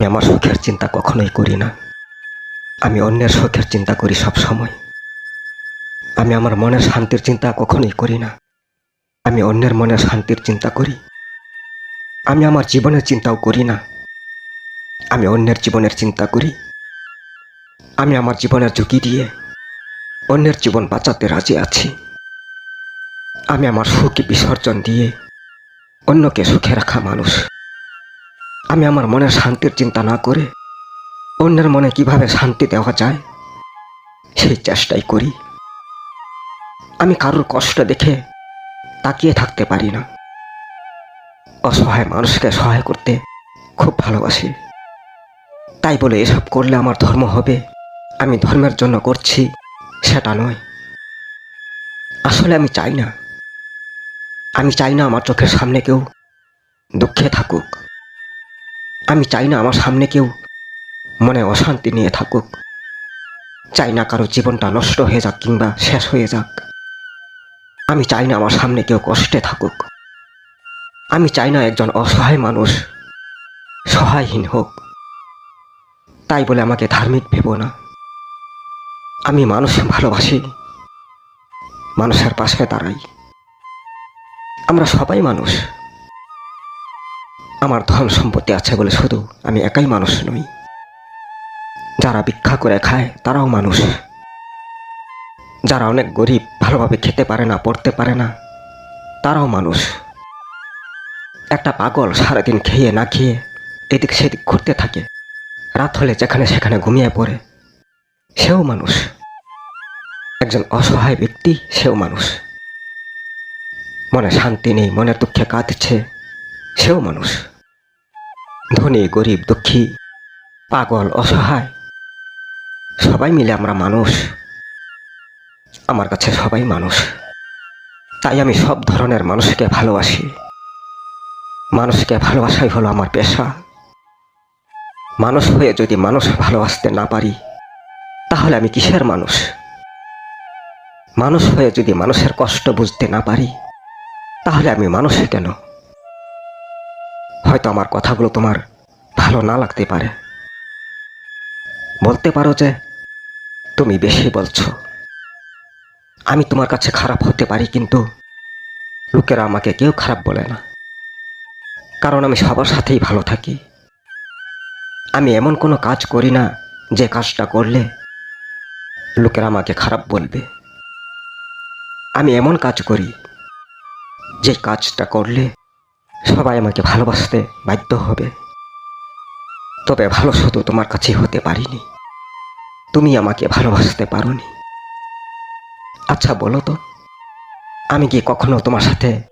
আমি আমার সুখের চিন্তা কখনোই করি না। আমি অন্যের সুখের চিন্তা করি সব সময় আমি আমার মনের শান্তির চিন্তা কখনোই করি না। আমি অন্যের মনের শান্তির চিন্তা করি। আমি আমার জীবনের চিন্তাও করি না। আমি অন্যের জীবনের চিন্তা করি। আমি আমার জীবনের ঝুঁকি দিয়ে অন্যের জীবন বাঁচাতে রাজি আছি। আমি আমার সুখ বিসর্জন দিয়ে অন্যকে সুখে রাখা মানুষ। আমি আমার মনের শান্তির চিন্তা না করে অন্যের মনে কীভাবে শান্তি দেওয়া যায়, সেই চেষ্টাই করি। আমি কারোর কষ্ট দেখে তাকিয়ে থাকতে পারি না। অসহায় মানুষকে সহায় করতে খুব ভালোবাসি। তাই বলে এসব করলে আমার ধর্ম হবে, আমি ধর্মের জন্য করছি, সেটা নয়। আসলে আমি চাই না। আমি চাই না আমার চোখের সামনে কেউ দুঃখে থাকুক। আমি চাই না আমার সামনে কেউ মনে অশান্তি নিয়ে থাকুক। চাই না কারও জীবনটা নষ্ট হয়ে যাক কিংবা শেষ হয়ে যাক। আমি চাই না আমার সামনে কেউ কষ্টে থাকুক। আমি চাই না একজন অসহায় মানুষ সহায়হীন হোক। তাই বলে আমাকে ধার্মিক ভেব না। আমি মানুষ ভালোবাসি। মানুষের পাশে দাঁড়াই। আমরা সবাই মানুষ। আমার ধন সম্পত্তি আছে বলে শুধু আমি একাই মানুষ নই। যারা ভিক্ষা করে খায়, তারাও মানুষ। যারা অনেক গরিব, ভালোভাবে খেতে পারে না, পড়তে পারে না, তারাও মানুষ। একটা পাগল সারাদিন খেয়ে না খেয়ে এদিক সেদিক ঘুরতে থাকে। রাত হলে যেখানে সেখানে ঘুমিয়ে পড়ে, সেও মানুষ। একজন অসহায় ব্যক্তি, সেও মানুষ। মনে শান্তি নেই, মনের দুঃখে কাঁদছে। সেও মানুষ। ধনী, গরিব, দুঃখী, পাগল, অসহায়, সবাই মিলে আমরা মানুষ। আমার কাছে সবাই মানুষ। তাই আমি সব ধরনের মানুষকে ভালোবাসি। মানুষকে ভালোবাসাই হলো আমার পেশা। মানুষ হয়ে যদি মানুষ ভালোবাসতে না পারি, তাহলে আমি কিসের মানুষ? মানুষ হয়ে যদি মানুষের কষ্ট বুঝতে না পারি, তাহলে আমি মানুষ কেন? হয়তো আমার কথাগুলো তোমার ভালো না লাগতে পারে। বলতে পারো যে তুমি বেশি বলছো। আমি তোমার কাছে খারাপ হতে পারি, কিন্তু লোকেরা আমাকে কেউ খারাপ বলে না। কারণ আমি সবার সাথেই ভালো থাকি। আমি এমন কোনো কাজ করি না যে কাজটা করলে লোকেরা আমাকে খারাপ বলবে। আমি এমন কাজ করি যে কাজটা করলে সবাই আমাকে ভালোবাসতে বাধ্য হবে। তবে ভালো শুধু তোমার কাছে হতে পারিনি। তুমি আমাকে ভালোবাসতে পারোনি। আচ্ছা বলো তো, আমি কি কখনো তোমার সাথে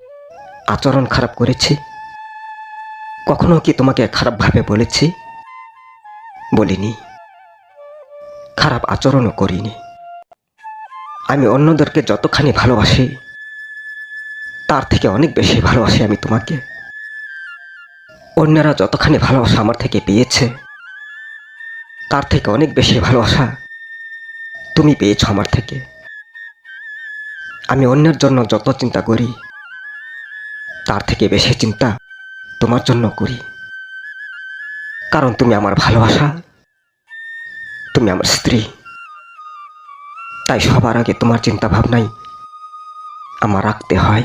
আচরণ খারাপ করেছি? কখনো কি তোমাকে খারাপভাবে বলেছি? বলিনি। খারাপ আচরণও করিনি। আমি অন্যদেরকে যতখানি ভালোবাসি, তার থেকে অনেক বেশি ভালোবাসি আমি তোমাকে। অন্যরা যতখানি ভালোবাসা আমার থেকে পেয়েছে, তার থেকে অনেক বেশি ভালোবাসা তুমি পেয়েছ আমার থেকে। আমি অন্যের জন্য যত চিন্তা করি, তার থেকে বেশি চিন্তা তোমার জন্য করি। কারণ তুমি আমার ভালোবাসা, তুমি আমার স্ত্রী। তাই সবার আগে তোমার চিন্তা ভাবনাই আমার রাখতে হয়।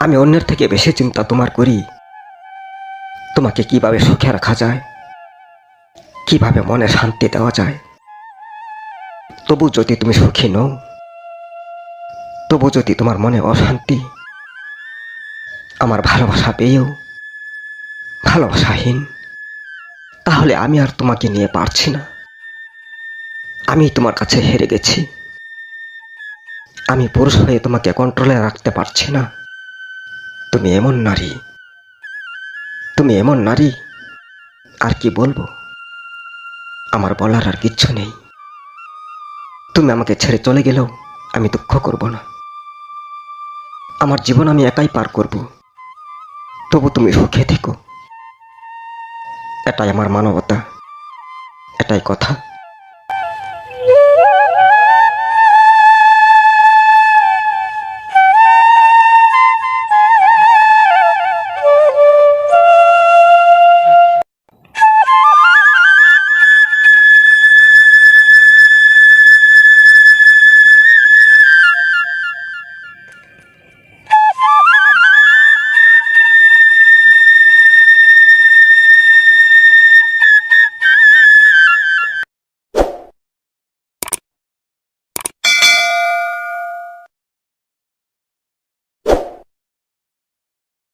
আমি অন্যের থেকে বেশি চিন্তা তোমার করি তোমাকে কীভাবে সুখে রাখা যায়? কীভাবে মনে শান্তি দেওয়া যায়? তবু যদি তুমি সুখী নও, তবু যদি তোমার মনে অশান্তি, আমার ভালোবাসা পেয়েও, ভালোবাসাহীন, তাহলে আমি আর তোমাকে নিয়ে পারছি না। আমি তোমার কাছে হেরে গেছি। আমি পুরুষ হয়ে তোমাকে কন্ট্রোলে রাখতে পারছি না। তুমি এমন নারী। তুমি এমন নারী, আর কি বলব? আমার বলার আর কিচ্ছু নেই। তুমি আমাকে ছেড়ে চলে গেলেও আমি দুঃখ করব না। আমার জীবন আমি একাই পার করব। তবু তুমি সুখে থেকো। এটাই আমার মানবতা। এটাই কথা।